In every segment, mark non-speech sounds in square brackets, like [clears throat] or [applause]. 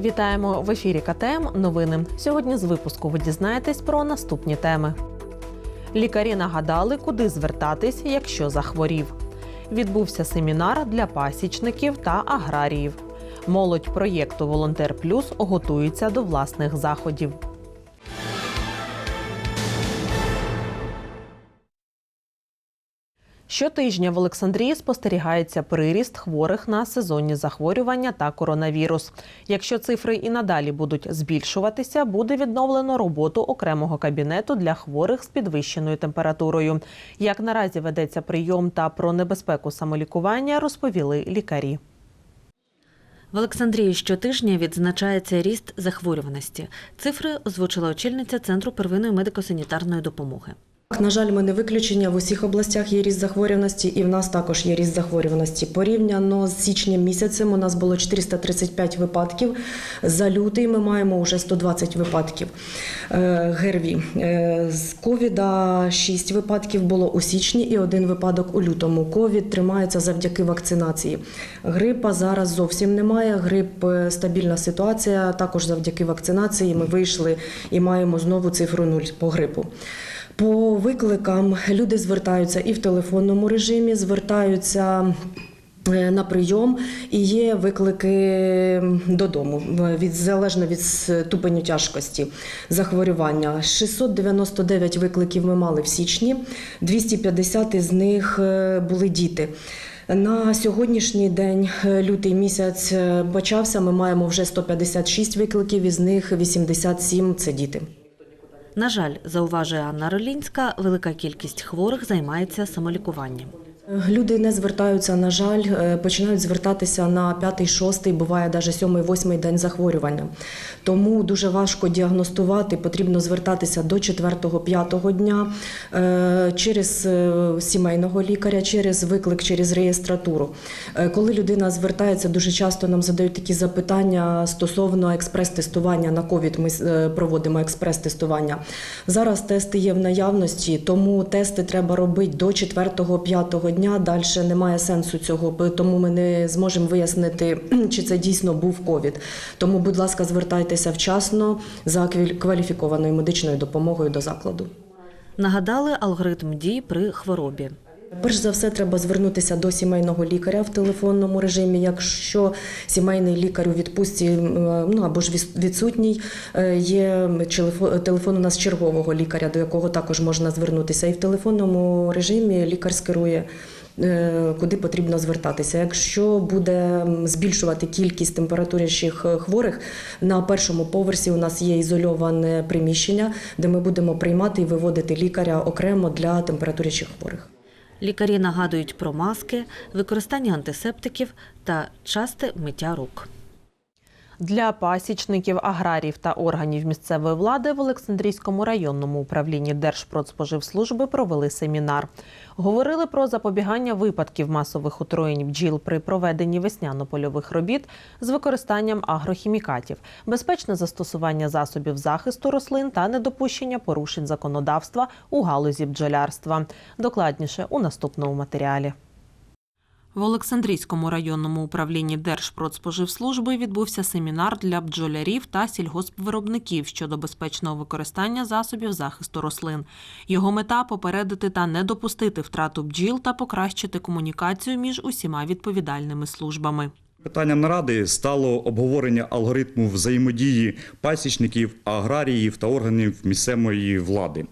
Вітаємо в ефірі КТМ. Новини. Сьогодні з випуску ви дізнаєтесь про наступні теми. Лікарі нагадали, куди звертатись, якщо захворів. Відбувся семінар для пасічників та аграріїв. Молодь проєкту Волонтер Плюс готується до власних заходів. Щотижня в Олександрії спостерігається приріст хворих на сезонні захворювання та коронавірус. Якщо цифри і надалі будуть збільшуватися, буде відновлено роботу окремого кабінету для хворих з підвищеною температурою. Як наразі ведеться прийом та про небезпеку самолікування, розповіли лікарі. В Олександрії щотижня відзначається ріст захворюваності. Цифри озвучила очільниця Центру первинної медико-санітарної допомоги. На жаль, ми не виключення в усіх областях є ріст захворюваності, і в нас також є ріст захворюваності. Порівняно з січнем місяцем у нас було 435 випадків. За лютий ми маємо вже 120 випадків е, ГРВІ. Е, З ковіда 6 випадків було у січні і один випадок у лютому. Ковід тримається завдяки вакцинації. Грипа зараз зовсім немає. Грип е, стабільна ситуація. Також завдяки вакцинації ми вийшли і маємо знову цифру 0 по грипу. По викликам люди звертаються і в телефонному режимі, звертаються. е, На прийом і є виклики додому від залежно від ступеню тяжкості захворювання. 699 викликів ми мали в січні, 250 із них е, були діти. На сьогоднішній день, е, лютий місяць почався. Ми маємо вже 156 викликів, із них 87 – це діти. На жаль, зауважує Анна Ролінська, велика кількість хворих займається самолікуванням. Люди не звертаються, на жаль, е, починають звертатися на п'ятий, шостий, буває навіть сьомий, восьмий день захворювання. Тому дуже важко діагностувати, потрібно звертатися до четвертого, п'ятого дня е, через е, сімейного лікаря, через виклик, через реєстратуру. Коли людина звертається, дуже часто нам задають такі запитання стосовно експрес-тестування на ковід. Ми проводимо експрес-тестування. Зараз тести є в наявності, тому тести треба робити до 4-5 дня. Далі немає сенсу цього, тому ми не зможемо вияснити, [clears throat] чи це дійсно був ковід. Тому, будь ласка, звертайтеся вчасно за кваліфікованою медичною допомогою до закладу. Нагадали алгоритм дій при хворобі. Перш за все, треба звернутися до сімейного лікаря в телефонному режимі. Якщо сімейний лікар у відпустці ну або ж відсутній, е, є телефон у нас чергового лікаря, до якого також можна звернутися. І в телефонному режимі лікар скерує. е, Куди потрібно звертатися? Якщо буде збільшувати кількість температурящих е, хворих, на першому поверсі у нас є ізольоване приміщення, де ми будемо приймати і виводити лікаря окремо для температурящих хворих. Лікарі нагадують про маски, використання антисептиків та часте миття рук. Для пасічників, аграрів та органів місцевої влади в Олександрійському районному управлінні Держпродспоживслужби провели семінар. Говорили про запобігання випадків масових отруєнь бджіл при проведенні весняно-польових робіт з використанням агрохімікатів, безпечне застосування засобів захисту рослин та недопущення порушень законодавства у галузі бджолярства. Докладніше у наступному матеріалі. В Олександрійському районному управлінні Держпродспоживслужби відбувся семінар для бджолярів та сільгоспвиробників щодо безпечного використання засобів захисту рослин. Його мета попередити та не допустити втрату бджіл та покращити комунікацію між усіма відповідальними службами. Питанням наради стало обговорення алгоритму взаємодії пасічників, аграріїв та органів місцевої влади.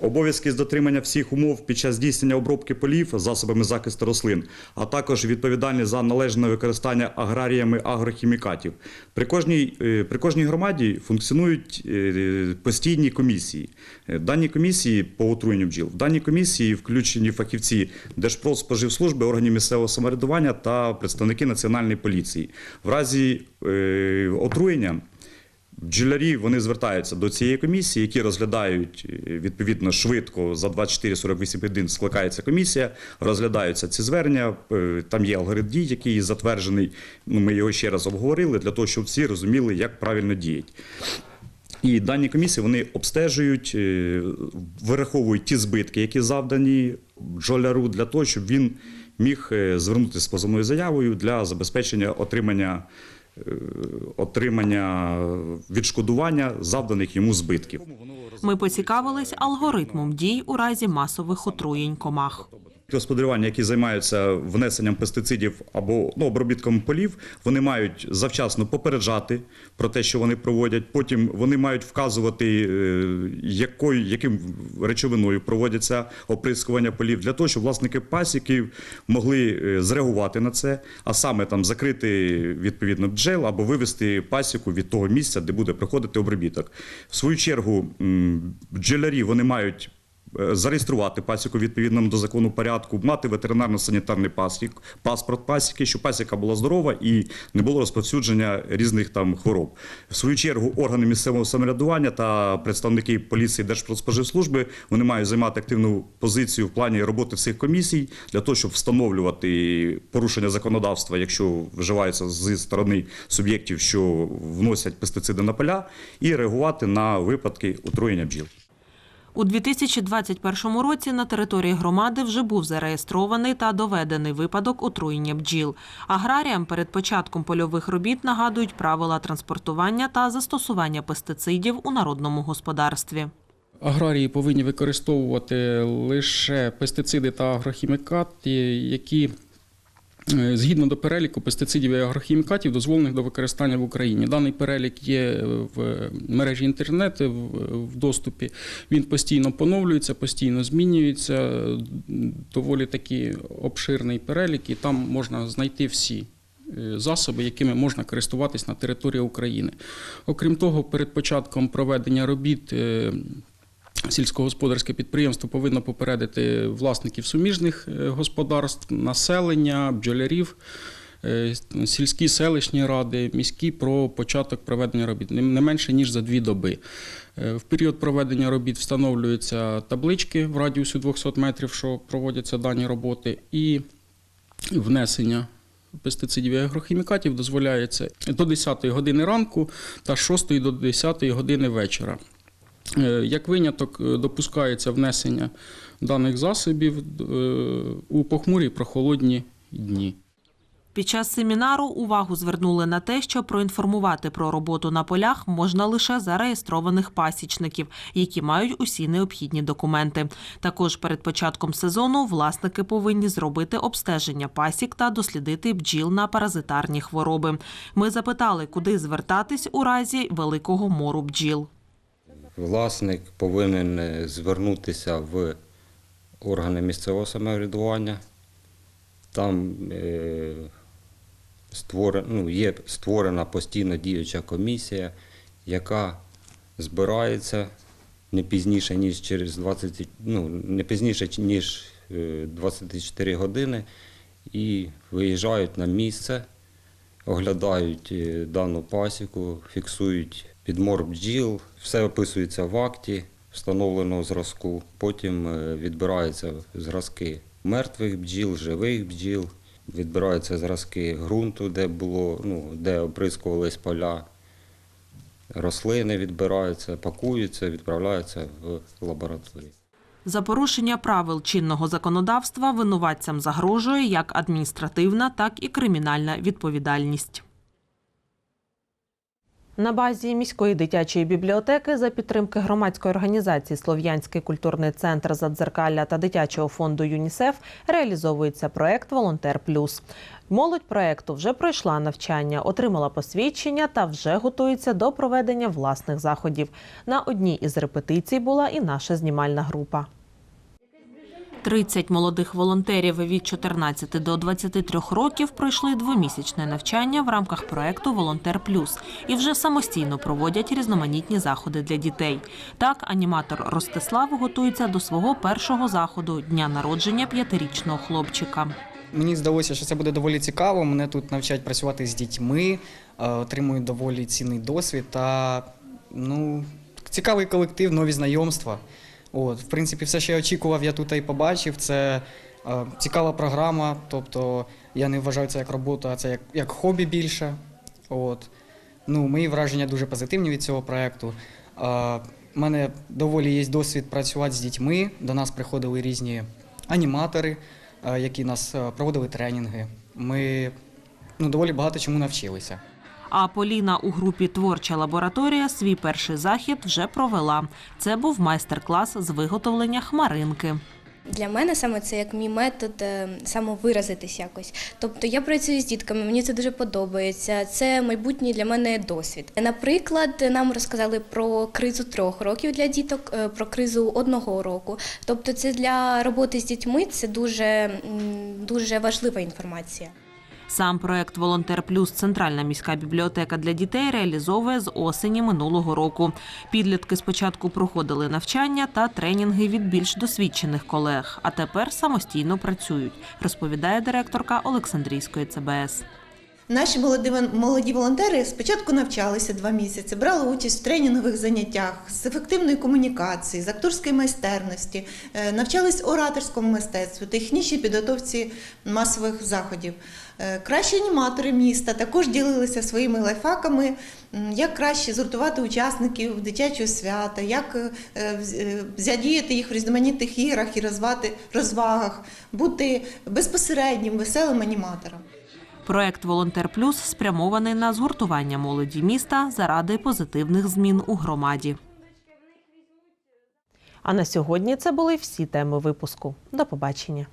Обов'язки з дотримання всіх умов під час здійснення обробки полів засобами захисту рослин, а також відповідальність за належне використання аграріями агрохімікатів. При кожній, е, при кожній громаді функціонують е, постійні комісії. Е, Дані комісії по отруєнню бджіл. В дані комісії включені фахівці Держпродспоживслужби, органів місцевого самоврядування та представники національної поліції. В разі отруєння бджолярі вони звертаються до цієї комісії, які розглядають е, відповідно швидко за 24-48 годин скликається комісія, розглядаються ці звернення. е, Там є алгоритм дій, який затверджений. Ну, ми його ще раз обговорили для того, щоб всі розуміли, як правильно діяти. І дані комісії вони обстежують, е, вираховують ті збитки, які завдані бджоляру, для того, щоб він міг звернутися з позовною заявою для забезпечення отримання отримання відшкодування завданих йому збитків. Ми поцікавились алгоритмом дій у разі масових отруєнь комах. Господарювання, які займаються внесенням пестицидів або ну, обробітком полів, вони мають завчасно попереджати про те, що вони проводять. Потім вони мають вказувати, е, якою, яким речовиною проводяться оприскування полів, для того, щоб власники пасіків могли е, зреагувати на це, а саме там закрити відповідно бджел або вивести пасіку від того місця, де буде проходити обробіток. В свою чергу м, бджолярі вони мають зареєструвати пасіку відповідно до закону порядку, мати ветеринарно-санітарний пасік, паспорт пасіки, щоб пасіка була здорова і не було розповсюдження різних там хвороб. В свою чергу органи місцевого самоврядування та представники поліції Держпродспоживслужби вони мають займати активну позицію в плані роботи цих комісій для того, щоб встановлювати порушення законодавства, якщо вживається зі сторони суб'єктів, що вносять пестициди на поля, і реагувати на випадки отруєння бджіл. У 2021 році на території громади вже був зареєстрований та доведений випадок отруєння бджіл. Аграріям перед початком польових робіт нагадують правила транспортування та застосування пестицидів у народному господарстві. Аграрії повинні використовувати лише пестициди та агрохімікати, які згідно до переліку пестицидів і агрохімікатів, дозволених до використання в Україні. Даний перелік є в мережі інтернет в доступі. Він постійно поновлюється, постійно змінюється. Доволі такий обширний перелік, і там можна знайти всі. е, Засоби, якими можна користуватись на території України. Окрім того, перед початком проведення робіт е, Сільськогосподарське підприємство повинно попередити власників суміжних е, господарств, населення, бджолярів, е, сільські селищні ради, міські про початок проведення робіт не менше ніж за дві доби. Е, В період проведення робіт встановлюються таблички в радіусі 200 метрів, що проводяться дані роботи, і внесення пестицидів і агрохімікатів дозволяється до 10 години ранку та з 6 до 10 години вечора. Е, Як виняток е, допускається внесення даних засобів е, у похмурі прохолодні дні. Під час семінару увагу звернули на те, що проінформувати про роботу на полях можна лише зареєстрованих пасічників, які мають усі необхідні документи. Також перед початком сезону власники повинні зробити обстеження пасік та дослідити бджіл на паразитарні хвороби. Ми запитали, куди звертатись у разі великого мору бджіл. Власник повинен е, звернутися в органи місцевого самоврядування. Там е, створ- ну, є створена постійно діюча комісія, яка збирається не пізніше, ніж через 20, ну, не пізніше, ніж е, 24 години і виїжджають на місце, оглядають е, дану пасіку, фіксують підмор бджіл, все описується в акті встановленого зразку. Потім е, відбираються зразки мертвих бджіл, живих бджіл, відбираються зразки ґрунту, де було, ну, де оприскувались поля. Рослини відбираються, пакуються, відправляються в лабораторію. За порушення правил чинного законодавства винуватцям загрожує як адміністративна, так і кримінальна відповідальність. На базі міської дитячої бібліотеки за підтримки громадської організації Слов'янський культурний центр Задзеркалля та дитячого фонду ЮНІСЕФ реалізовується проект Волонтер Плюс. Молодь проекту вже пройшла навчання, отримала посвідчення та вже готується до проведення власних заходів. На одній із репетицій була і наша знімальна група. 30 молодих волонтерів від 14 до 23 років пройшли двомісячне навчання в рамках проекту Волонтер Плюс і вже самостійно проводять різноманітні заходи для дітей. Так, аніматор Ростислав готується до свого першого заходу дня народження п'ятирічного хлопчика. Мені здалося, що це буде доволі цікаво. Мене тут навчать працювати з дітьми, е, отримують доволі цінний досвід та ну, цікавий колектив, нові знайомства. От, в принципі, все, що я очікував, я тут і побачив. Це е, цікава програма. Тобто я не вважаю це як роботу, а це як, як хобі більше. От. Ну, мої враження дуже позитивні від цього проєкту. Е, У мене доволі є досвід працювати з дітьми. До нас приходили різні аніматори, е, які нас е, проводили тренінги. Ми ну, доволі багато чому навчилися. А Поліна у групі Творча лабораторія свій перший захід вже провела. Це був майстер-клас з виготовлення хмаринки. Для мене саме це як мій метод е, самовиразитись якось. Тобто я працюю з дітками, мені це дуже подобається. Це майбутній для мене досвід. Наприклад, нам розказали про кризу трьох років для діток, е, про кризу одного року. Тобто, це для роботи з дітьми це дуже, дуже важлива інформація. Сам проект Волонтер Плюс Центральна міська бібліотека для дітей реалізовує з осені минулого року. Підлітки спочатку проходили навчання та тренінги від більш досвідчених колег, а тепер самостійно працюють, розповідає директорка Олександрійської ЦБС. Наші молоді, молоді волонтери спочатку навчалися два місяці, брали участь в тренінгових заняттях з ефективної комунікації, з акторської майстерності, е, навчались ораторському мистецтву, технічній підготовці масових заходів. Е, Кращі аніматори міста також ділилися своїми лайфхаками, як краще згуртувати учасників дитячого свята, як е, задіяти їх в різноманітних іграх і розвати, розвагах, бути безпосереднім, веселим аніматором. Проект Волонтер Плюс спрямований на згуртування молоді міста заради позитивних змін у громаді. А на сьогодні це були всі теми випуску. До побачення.